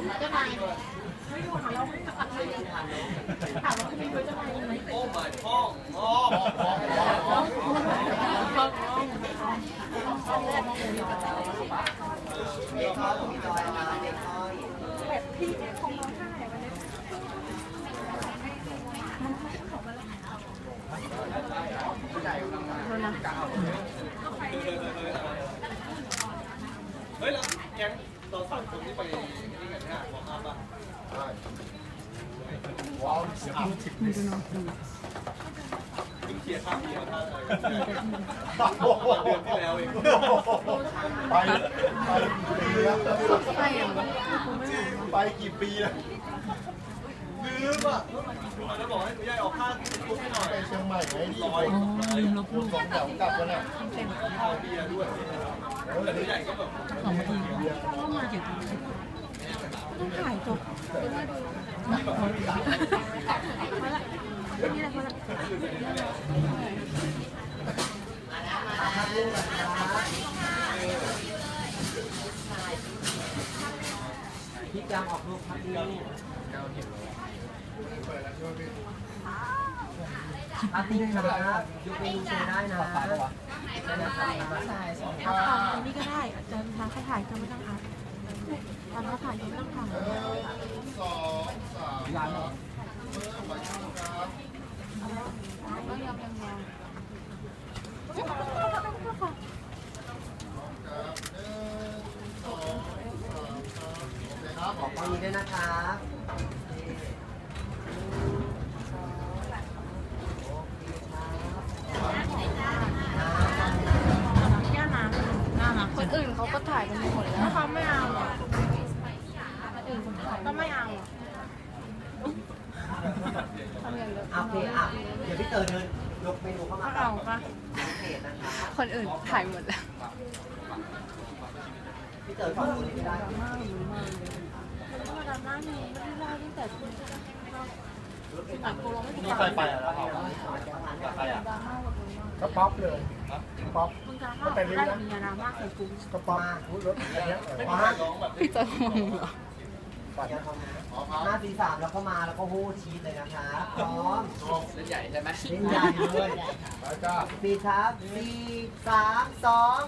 ผมเจ้านาม่รู้ค่ะเราไม่รู้ค่ะถามว่ามีเจ้านายไหมโอ้ my พ่องพ่อพ่อพ่อพ่อแบบพี่ของน้องท่าไหนวันนี้มันไม่ของมันแล้ว ว้าวเสียงพูดถึงมันจะนอนดูถึงเคลียร์ค่าเบียร์ท่าอะไรมันจะดูโอ้โหเดือนที่แล้วเองไปไปกี่ปีแล้วไปอะกูไม่รู้ไปกี่ปีแล้วลืมอะแล้วบอกให้คุณยายออกค่าทุกให้หน่อยไปเชียงใหม่ไงที่ร้อยอ๋อลืมลบพูรูดปสองแถวกลับกันอะเต็มค่าเบียร์ด้วยแต่คุณใหญ่ก็แบบสองนาทีก็มาเก็บต้องถ่ายจบ พอละนี่แหละพอละพี่จำออกรูปครับพี่อาติ้งครับยกเมนูชว์ได้นะได้นะครับใช่เอาทำอันนี้ก็ได้อาจารย์ทางเขาถ่ายก็ไม่ต้องอัด ทำแล้วค่ะยังต้องทำสองสามร้านหรอก็ยังยังยังขอบคุณด้วยนะครั ก็ไม่เอาอะทำอาเดียวโอเคอะเดี๋ยวพี่เต๋อเดินยกเมนูเข้ามาเขาเอาปะเพจนะคะคนอื่นถ่ายหมดแล้ว พี่เต๋อขอตรงนี้ก็ได้มากหรือมากเลยแล้วก็ดาม่ามีไม่ได้เล่าตั้งแต่คุณหลังโคลงไม่ถึงนี่ใครไปอะแล้วใครอะก็ป๊อปเลยป๊อปมึงดราม่าได้มีดราม่าใส่กูก็ป๊อปรถอะไรเงี้ยไม่ได้ร้องแบบพี่เต๋อมองเหรอ ปัดเดี๋ยวเขามาห้าสี่สามแล้วก็มาแล้วก็โฮชีสเลยนะคะพร้อมเล่นใหญ่ใช่ไหมเล่นใหญ่เลยแล้วจ้าสี่ครับสี่สามสอง